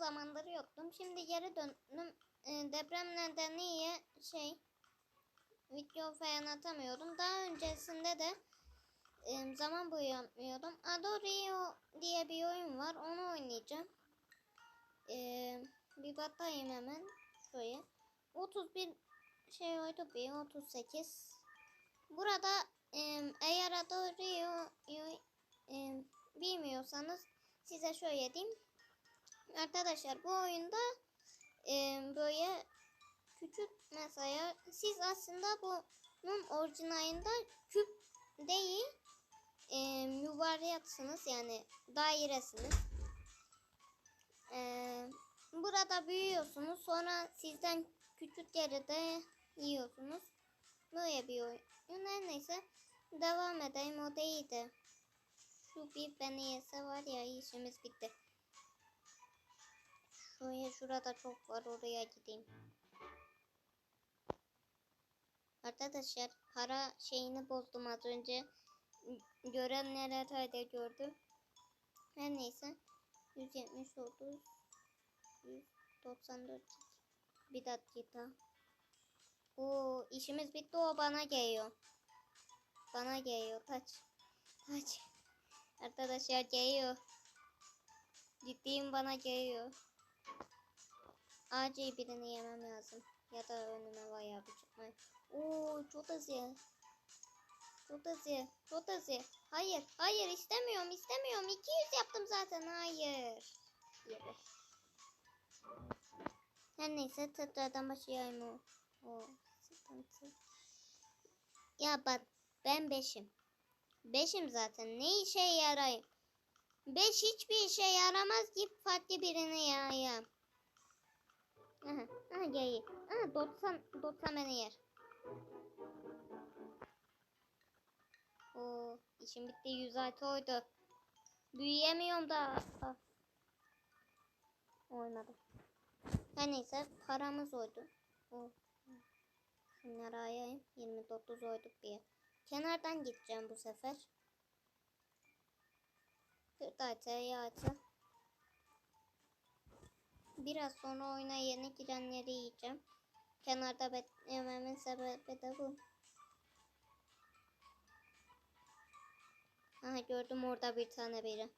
zamanları yoktum. Şimdi geri döndüm. E, deprem nedeniyle şey video falan atamıyorum. Daha öncesinde de e, zaman boyu yapmıyordum. Adorio diye bir oyun var. Onu oynayacağım. E, bir batayım hemen. Şöyle. 31 şey oydu bir 38. Burada e, eğer Adorio'yu e, bilmiyorsanız size şöyle diyeyim. Arkadaşlar bu oyunda e, böyle küçük mesela siz aslında bunun orijinalinde küp değil e, yuvarlaksınız yani dairesiniz. E, burada büyüyorsunuz sonra sizden küçük yerde yiyorsunuz. Böyle bir oyun. Her neyse devam edeyim o değildi. Şu bir beni yese var ya işimiz bitti. Şuraya şurada çok var oraya gideyim. Arkadaşlar para şeyini bozdum az önce. Görenler herhalde gördü. Her neyse. 179 194 bir dakika. Oo işimiz bitti o bana geliyor. Bana geliyor taç. Taç. Arkadaşlar geliyor. Ciddiyim bana geliyor. Acil birini yemem lazım. Ya da önüme bayağı bir çıkmayı. Oo çok hızlı. Çok hızlı. Çok hızlı. Hayır. Hayır istemiyorum. istemiyorum. 200 yaptım zaten. Hayır. Yere. Her neyse tekrardan başlayayım o. O sıkıntı. Ya bak ben beşim. Beşim zaten. Ne işe yarayım? Beş hiçbir işe yaramaz. Git farklı birini yayayım. Aha, aha gayı. Aha 90, 90 beni yer. Oo, işim bitti 106 oydu. Büyüyemiyorum da. Olmadı. Her neyse paramız oydu. Oh. Şunları ayayım. 29 oyduk diye. Kenardan gideceğim bu sefer. Kırtasiye açı. Biraz sonra oyuna yeni girenleri yiyeceğim. Kenarda beklememin sebebi de bu. Aha gördüm orada bir tane biri.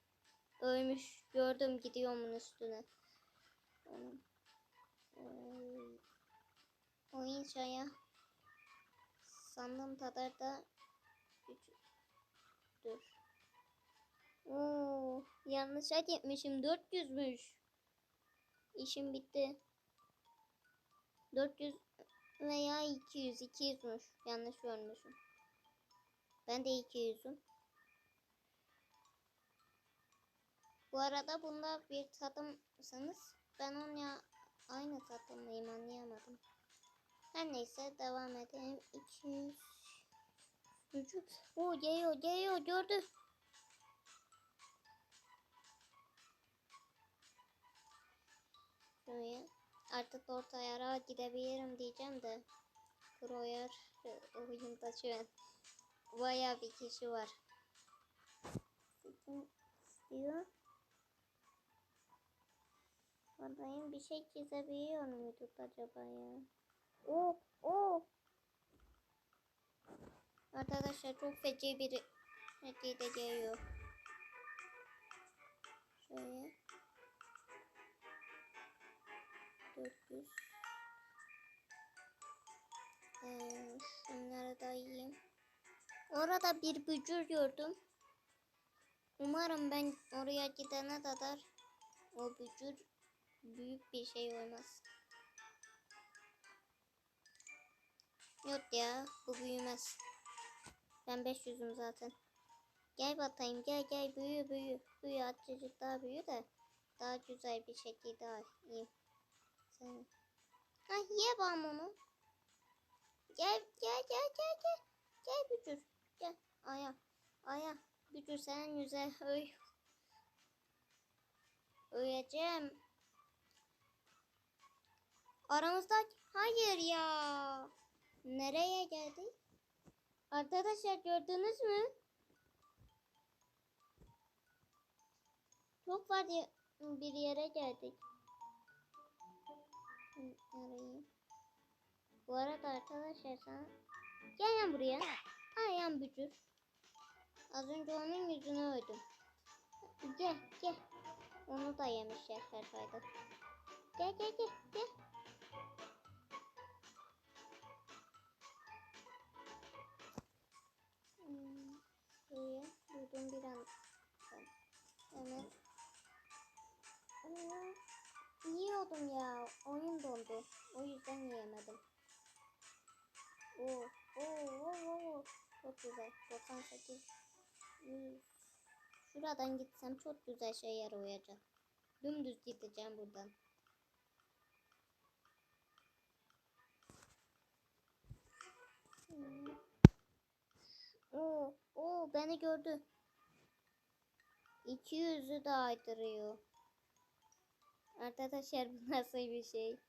Ölmüş. Gördüm gidiyor onun üstüne. Oy. Oyun şaya. Sandığım kadar da küçüktür. Oo, yanlışa gitmişim. 400'müş. İşim bitti. 400 veya 200. 200'müş. Yanlış görmüşüm. Ben de 200'üm. Bu arada bunda bir tadımsanız ben onunla aynı tadımlıyım anlayamadım. Her neyse devam edelim. 200 Çocuk. O geliyor geliyor gördü. Şuraya. Artık orta yara gidebilirim diyeceğim de. Kroyer oyunda şu an. Bayağı bir kişi var. Kim istiyor? Oradayım bir şey çizebiliyor muyduk acaba ya? Oo, oo. Arkadaşlar çok feci bir şekilde geliyor. Şöyle. 400. Ee, şunları da yiyeyim. Orada bir bücür gördüm. Umarım ben oraya gidene kadar o bücür büyük bir şey olmaz. Yok ya bu büyümez. Ben 500'üm zaten. Gel batayım gel gel büyü büyü. Büyü azıcık daha büyü de daha güzel bir şekilde alayım. Sen. Ha ye bana onu. Gel gel gel gel gel. Gel bücür. Gel. Aya. Aya. Bücür sen yüze öy. Öleceğim. Aramızda hayır ya. Nereye geldik? Arkadaşlar gördünüz mü? Çok var bir yere geldik. Arayayım. Bu arada arkadaşlar sen gel yan buraya. Ay yan bücür. Az önce onun yüzünü öldüm. Gel gel. Onu da yemişler herhalde. Gel gel gel gel. Hmm, Şuraya buldum bir an. Hemen. Aa, Yiyordum ya. Oyun dondu. O yüzden yiyemedim. Oo, oo, oo, oo. Çok güzel. 98. 100. Şuradan gitsem çok güzel şeyler olacak. Dümdüz gideceğim buradan. Hmm. Oo, oo beni gördü. İki yüzü de aydırıyor. Arkadaşlar bu nasıl bir şey?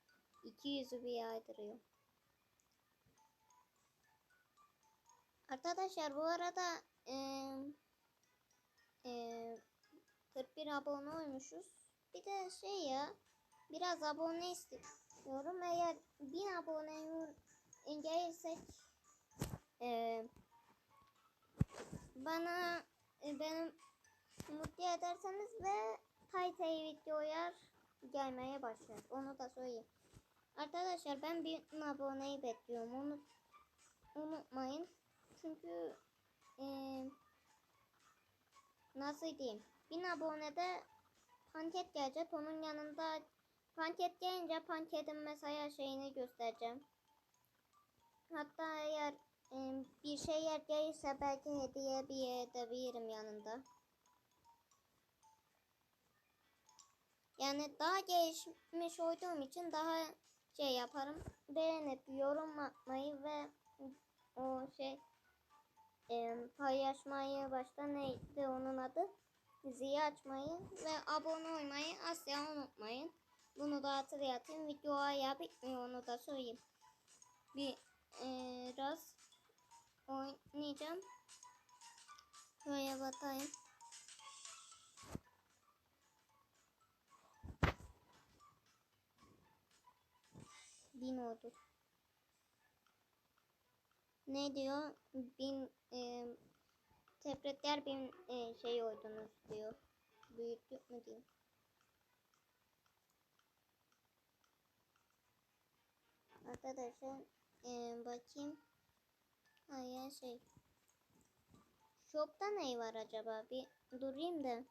İki yüzü bir aydırıyor. Arkadaşlar bu arada eee eee 41 abone olmuşuz. Bir de şey ya biraz abone istiyorum. Eğer 1000 abone gelirsek eee bana e, benim mutlu ederseniz ve Taytay videolar gelmeye başlar. Onu da söyleyeyim. Arkadaşlar ben bir aboneyi bekliyorum. Onu unutmayın. Çünkü eee nasıl diyeyim? Bin abonede panket gelecek. Onun yanında panket gelince panketin mesela şeyini göstereceğim. Hatta eğer e, bir şeyler gelirse belki hediye bir edebilirim yanında. Yani daha gelişmiş olduğum için daha şey yaparım. Beğenip yorum atmayı ve o şey e, paylaşmayı başta neydi onun adı? Zili açmayı ve abone olmayı asla unutmayın. Bunu da hatırlatayım. Video ya bitmiyor onu da söyleyeyim. Bir e, biraz oynayacağım. Şöyle bakayım. Bin oldu. Ne diyor? Bin e, tebrikler bin e, şey oldunuz diyor. Büyüttük mü diyeyim. Arkadaşlar e, bakayım. Hayır şey. Shop'ta ne var acaba? Bir durayım da.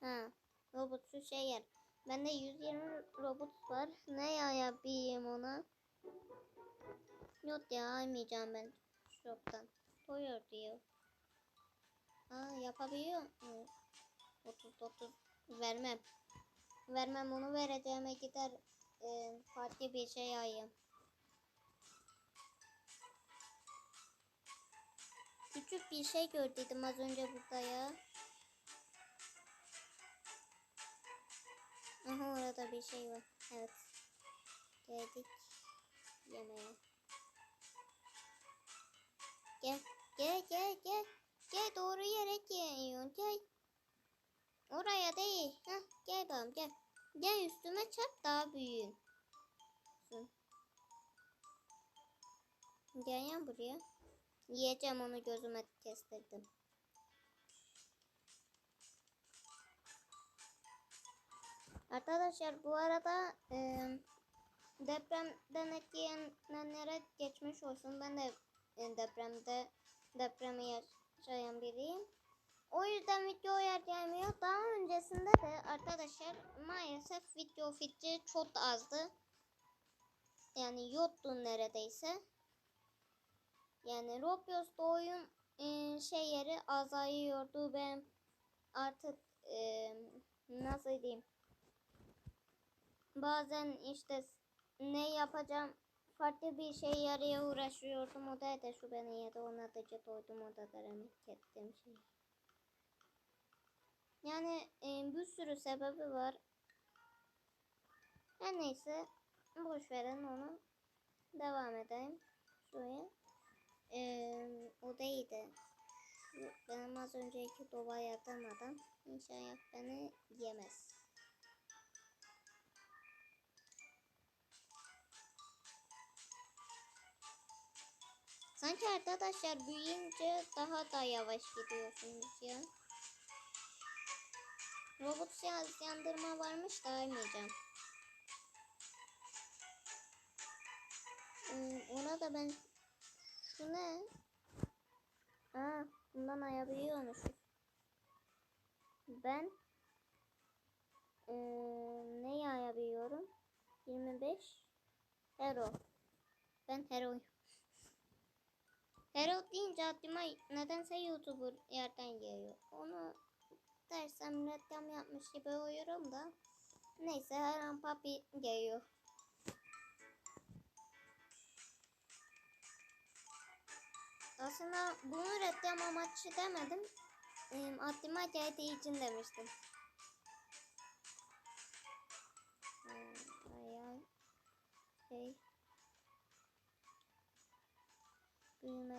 Ha, robotsu şey yer. Bende 120 robot var. Ne ya yapayım ona? Yok ya almayacağım ben shop'tan. Koyuyor diyor. Aa yapabiliyor mu? 30 30 vermem. Vermem onu vereceğime gider e, farklı bir şey ayım. Küçük bir şey gördüm az önce burada ya. Aha orada bir şey var. Evet. Geldik yemeğe. Gel. Gel gel gel. Gel doğru yere geliyorsun. Gel. Oraya değil. Heh, gel bakalım gel. Gel üstüme çarp daha büyüğün. Gel yan buraya. Yiyeceğim onu gözüme kestirdim. Arkadaşlar bu arada e, depremden etkilenenlere geçmiş olsun. Ben de e, depremde depremi yaşayan biriyim. O yüzden video yer gelmiyor. Daha öncesinde de arkadaşlar maalesef video fikri çok azdı. Yani yoktu neredeyse. Yani Roblox'ta oyun e, şey yeri azalıyordu ve artık e, nasıl diyeyim bazen işte ne yapacağım farklı bir şey yarıya uğraşıyordum o da da şu beni yedi ona da jet oydum o da denemek ettiğim şey. Yani e, bir sürü sebebi var. Her neyse boş verin onu. Devam edelim. Şuraya. Ee, o değildi. Şu benim az önceki doba yatamadan inşallah beni yemez. Sanki arkadaşlar büyüyünce daha da yavaş gidiyorsunuz ya. Robot yaz yandırma varmış da almayacağım. Hmm, ona da ben şu ne? Aa, bundan ayabiliyormuşuz. Ben eee neyi ayabiliyorum? 25 Hero. Ben Hero'yum. Hero deyince aklıma nedense YouTuber yerden geliyor. Onu dersem reklam yapmış gibi oluyorum da. Neyse her an papi geliyor. Aslında bunu reklam amaçlı demedim. Ee, aklıma geldiği için demiştim.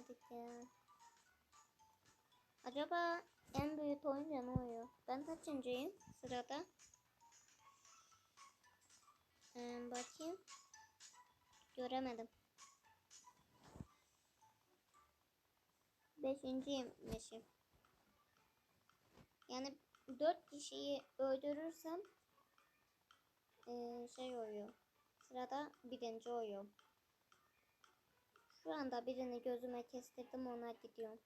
Büyümedik ya. Acaba en büyük oyunca ne oluyor? Ben kaçıncıyım sırada? Ee, bakayım. Göremedim. Beşinciymişim. Yani dört kişiyi öldürürsem eee, şey oluyor. Sırada birinci oluyor. Şu anda birini gözüme kestirdim ona gidiyorum.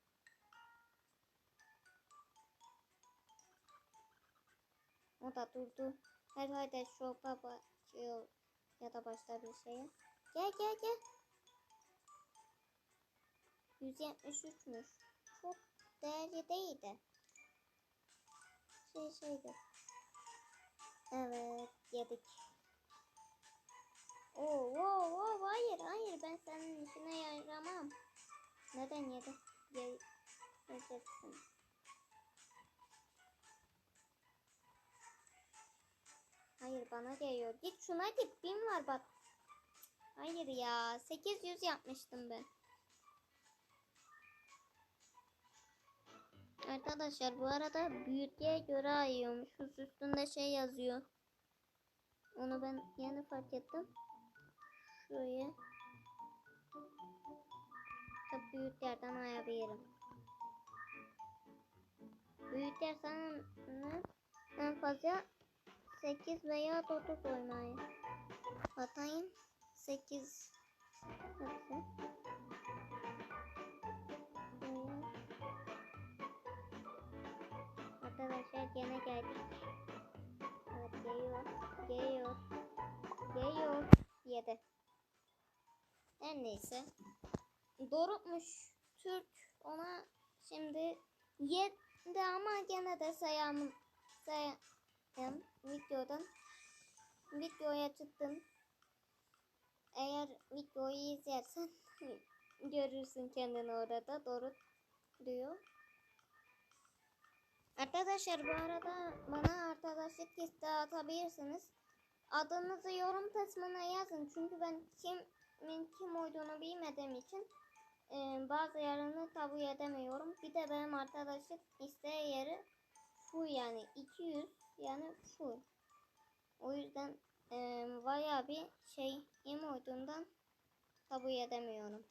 O da durdu. Herhalde şopa başlıyor ya da başka bir şeye. Gel gel gel. 173'müş. Çok değerli değildi. Şey şeydi. Evet yedik. Oo, oo, oo, hayır hayır ben senin işine yaramam. Neden yedi? Ye yiyeceksin. Hayır bana geliyor. Git şuna git. Bin var bak. Hayır ya. 800 yapmıştım ben. Arkadaşlar bu arada büyüklüğe göre ayıyormuşuz. Üstünde şey yazıyor. Onu ben yeni fark ettim. Şuraya. Tabii büyük yerden ayabilirim. Büyük yer sana en fazla 8 veya 9 oymayı. Atayım 8 Hepsi. Her neyse. Dorukmuş Türk ona şimdi yedi ama gene de sayamın sayam videodan videoya çıktım. Eğer videoyu izlersen görürsün kendini orada Doruk diyor. Arkadaşlar bu arada bana arkadaşlık isteği atabilirsiniz. Adınızı yorum kısmına yazın. Çünkü ben kimin kim olduğunu bilmediğim için e, bazı yerini kabul edemiyorum. Bir de benim arkadaşlık isteği yeri full yani 200 yani full. O yüzden e, bayağı bir şey im olduğundan kabul edemiyorum.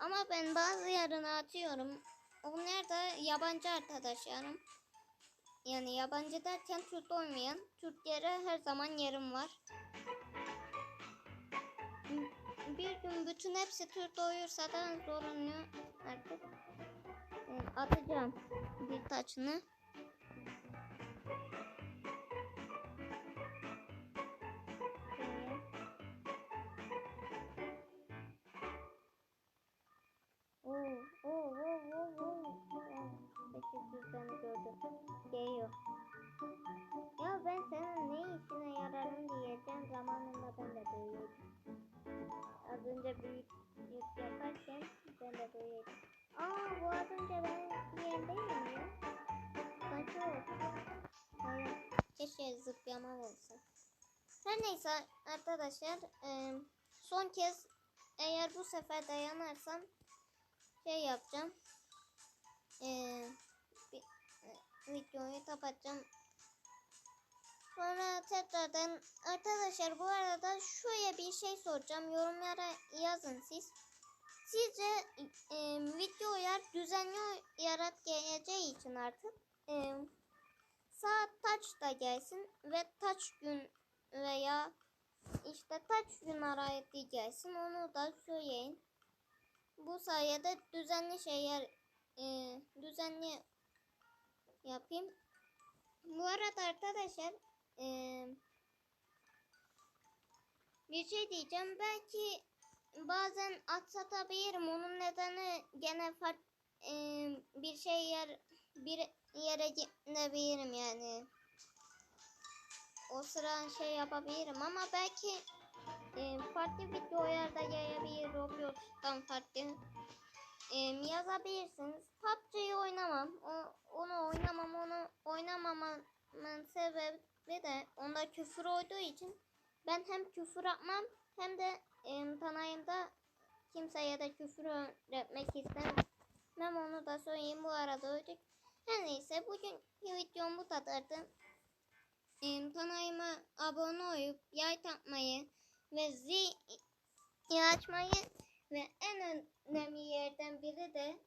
Ama ben bazı yerini atıyorum. Onlar da yabancı arkadaşlarım. Yani yabancı derken Türk olmayan. Türklere her zaman yerim var. Bir gün bütün hepsi Türk olursa da zorunlu artık e, atacağım birkaçını. Şöyle. Oo, oo, oo, oo, oo. Oo, 800 tane gördüm. Geliyor. Ya ben senin ne işine yararım diyeceğim zamanında ben önce büyük yük yaparken ben de böyleydim. Aa bu az önce ben yerdeyim ya. O. Hayır. Keşke zıplamam olsa. Her neyse arkadaşlar eee, son kez eğer bu sefer dayanarsam şey yapacağım. Ee, bir, e, videoyu kapatacağım. Sonra tekrardan arkadaşlar bu arada şöyle bir şey soracağım. Yorumlara yazın siz. Sizce e, videoya düzenli yarat geleceği için artık e, saat taçta gelsin ve taç gün veya işte taç gün arayeti gelsin onu da söyleyin. Bu sayede düzenli şeyler e, düzenli yapayım. Bu arada arkadaşlar bir şey diyeceğim. Belki bazen aksatabilirim. Onun nedeni gene fark e, bir şey yer bir yere gidebilirim yani. O sıra şey yapabilirim ama belki e, farklı videolarda yayabilir Roblox'tan farklı e, yazabilirsiniz. PUBG'yi oynamam. O, onu oynamam. Onu oynamamamın sebebi de onda küfür olduğu için ben hem küfür atmam hem de e, tanayımda kimseye de küfür öğretmek istemem. Onu da söyleyeyim bu arada öldük. Her neyse bugün videom bu kadardı. E, kanayıma abone olup yay takmayı ve zil açmayı ve en önemli yerden biri de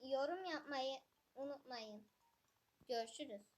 yorum yapmayı unutmayın. Görüşürüz.